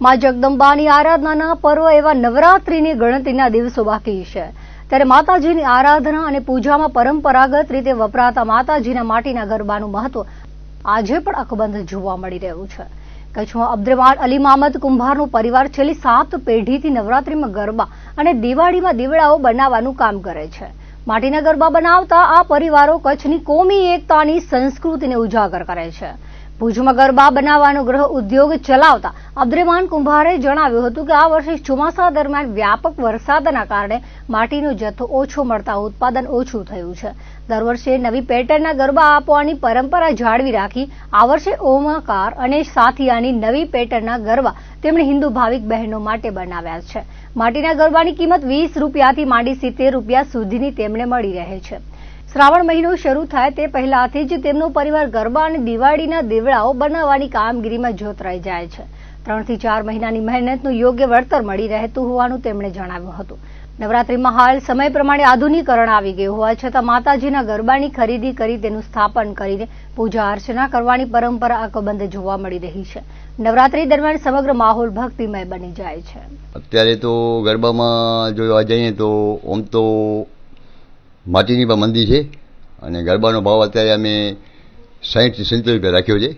માં જગદંબાની આરાધનાના પર્વ એવા નવરાત્રિની ગણતરીના દિવસો બાકી છે. ત્યારે માતાજીની આરાધના અને પૂજામાં પરંપરાગત રીતે વપરાતા માતાજીના માટીના ગરબાનું મહત્વ આજે પણ અકબંધ જોવા મળી રહ્યું છે. કચ્છમાં અબ્દ્રમાન અલી મામદ કુંભારનો પરિવાર છેલ્લી સાત પેઢીથી નવરાત્રિમાં ગરબા અને દિવાળીમાં દીવડાઓ બનાવવાનું કામ કરે છે. માટીના ગરબા બનાવતા આ પરિવારો કચ્છની કોમી એકતાની સંસ્કૃતિને ઉજાગર કરે છે. ભુજમાં ગરબા બનાવવાનો ગ્રહ ઉદ્યોગ ચલાવતા અબ્દ્રેમાન કુંભારે જણાવ્યું હતું કે આ વર્ષે ચોમાસા દરમિયાન વ્યાપક વરસાદના કારણે માટીનો જથ્થો ઓછો મળતા ઉત્પાદન ઓછું થયું છે. દર વર્ષે નવી પેટર્નના ગરબા આપવાની પરંપરા જાળવી રાખી આ વર્ષે ઓમાકાર અને સાથિયાની નવી પેટર્નના ગરબા તેમણે હિન્દુ ભાવિક બહેનો માટે બનાવ્યા છે. માટીના ગરબાની કિંમત વીસ રૂપિયાથી માંડી સિત્તેર રૂપિયા સુધીની તેમને મળી રહે છે. શ્રાવણ મહિનો શરૂ થાય તે પહેલાથી જ તેમનો પરિવાર ગરબા અને દિવાળીના દેવડાઓ બનાવવાની કામગીરીમાં જોતરાઈ જાય છે. ત્રણથી ચાર મહિનાની મહેનતનું યોગ્ય વળતર મળી રહેતું હોવાનું તેમણે જણાવ્યું હતું. નવરાત્રીમાં હાલ સમય પ્રમાણે આધુનિકરણ આવી ગયું હોવા છતાં માતાજીના ગરબાની ખરીદી કરી તેનું સ્થાપન કરીને પૂજા અર્ચના કરવાની પરંપરા અકબંધ જોવા મળી રહી છે. નવરાત્રી દરમિયાન સમગ્ર માહોલ ભક્તિમય બની જાય છે. અત્યારે તો ગરબામાં જોવા જઈએ તો આમ તો માટીની પણ મંદી છે અને ગરબાનો ભાવ અત્યારે અમે સાહીઠથી સિત્તેર રૂપિયા રાખ્યો છે.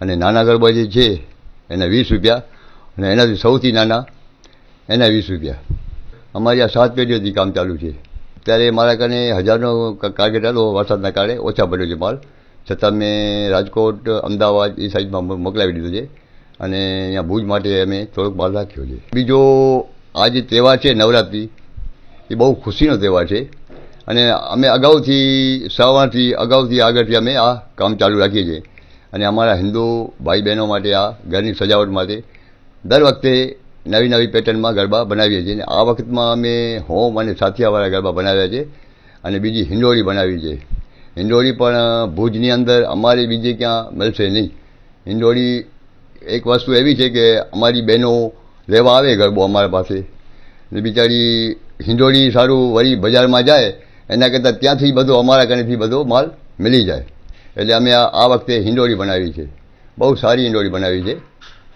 અને નાના ગરબા જે છે, એના વીસ રૂપિયા અને એનાથી સૌથી નાના એના વીસ રૂપિયા. અમારી આ સાત પેઢીઓથી કામ ચાલુ છે. ત્યારે મારા કને હજારનો ટાર્ગેટ હતો વરસાદના કારણે ઓછા પડ્યો છે માલ. છતાં મેં રાજકોટ, અમદાવાદ એ સાઈડમાં મોકલાવી દીધો છે. અને અહીંયા ભુજ માટે અમે થોડોક માલ રાખ્યો છે. બીજો આ જે તહેવાર છે નવરાત્રિ, એ બહુ ખુશીનો તહેવાર છે. અને અમે અગાઉથી સવારથી, અગાઉથી આગળથી અમે આ કામ ચાલુ રાખીએ છીએ. અને અમારા હિન્દુ ભાઈ બહેનો માટે આ ઘરની સજાવટ માટે દર વખતે નવી નવી પેટર્નમાં ગરબા બનાવીએ છીએ. અને આ વખતમાં અમે હોમ અને સાથિયાવાળા ગરબા બનાવ્યા છે અને બીજી હિંડોળી બનાવી છે. હિંડોળી પણ ભુજની અંદર અમારે બીજે ક્યાં મળશે નહીં. હિંડોળી એક વસ્તુ એવી છે કે અમારી બહેનો લેવા આવે ગરબો અમારા પાસે. ને બિચારી હિંડોળી સારું વળી બજારમાં જાય એના કરતાં ત્યાંથી બધો અમારા કનેથી બધો માલ મળી જાય. એટલે અમે આ વખતે હિંડોળી બનાવી છે. બહુ સારી હિંડોળી બનાવી છે.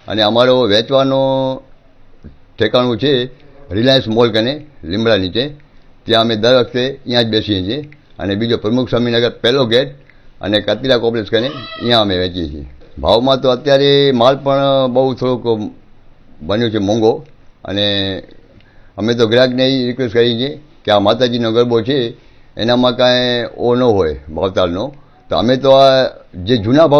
અને અમારો વેચવાનો ઠેકાણું છે રિલાયન્સ મોલ કને લીમડા નીચે. ત્યાં અમે દર વખતે ત્યાં જ બેસીએ છીએ. અને બીજો પ્રમુખ સ્વામીનગર પહેલો ગેટ અને કતિરા કોમ્પ્લેક્સ કને ત્યાં અમે વેચીએ છીએ. ભાવમાં તો અત્યારે માલ પણ બહુ થોડોક બન્યો છે મોંઘો. અને અમે તો ગ્રાહકને એ રિક્વેસ્ટ કરીએ છે કે આ માતાજીનો ગરબો છે, એનામાં કાંઈ ઓ ન હોય, ભાવતાલનો. તો અમે તો આ જે જૂના ભાવ